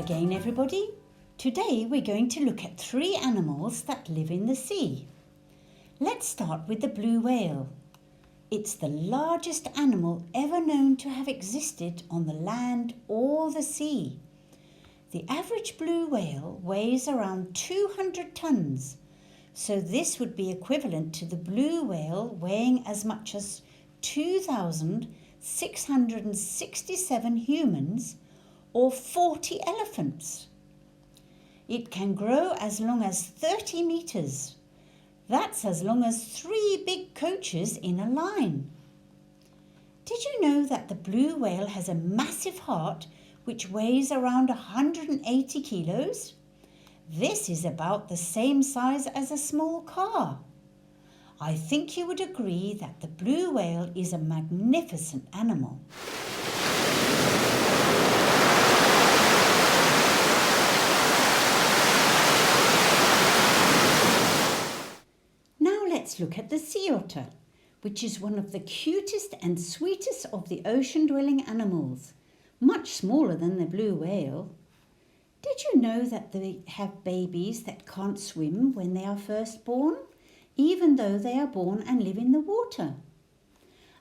again, everybody. Today we're going to look at three animals that live in the sea. Let's start with the blue whale. It's the largest animal ever known to have existed on the land or the sea. The average blue whale weighs around 200 tons, so this would be equivalent to the blue whale weighing as much as 2,667 humans or 40 elephants. It can grow as long as 30 meters. That's as long as three big coaches in a line. Did you know that the blue whale has a massive heart which weighs around 180 kilos? This is about the same size as a small car. I think you would agree that the blue whale is a magnificent animal. Now look at the sea otter, which is one of the cutest and sweetest of the ocean dwelling animals, much smaller than the blue whale. Did you know that they have babies that can't swim when they are first born? even though they are born and live in the water.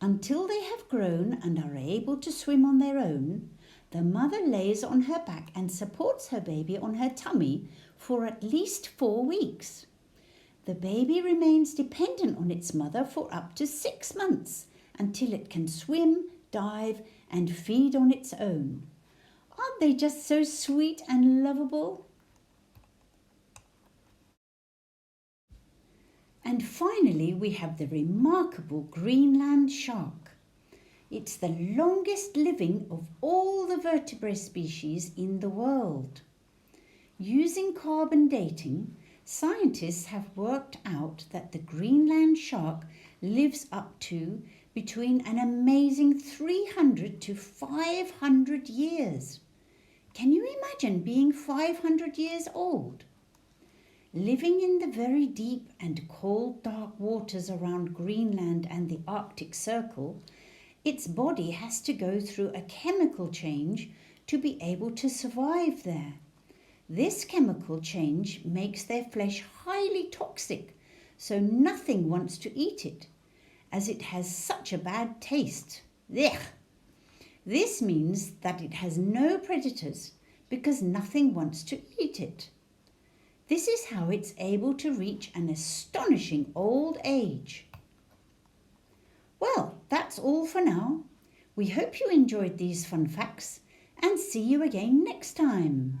Until they have grown and are able to swim on their own, the mother lays on her back and supports her baby on her tummy for at least four weeks. The baby remains dependent on its mother for up to six months until it can swim, dive, and feed on its own. Aren't they just so sweet and lovable? And finally, we have the remarkable Greenland shark. It's the longest living of all the vertebrate species in the world. Using carbon dating, scientists have worked out that the Greenland shark lives up to between an amazing 300 to 500 years. Can you imagine being 500 years old? Living in the very deep and cold dark waters around Greenland and the Arctic Circle, its body has to go through a chemical change to be able to survive there. This chemical change makes their flesh highly toxic, so nothing wants to eat it, as it has such a bad taste. This means that it has no predators because nothing wants to eat it. This is how it's able to reach an astonishing old age. Well, that's all for now. We hope you enjoyed these fun facts and see you again next time.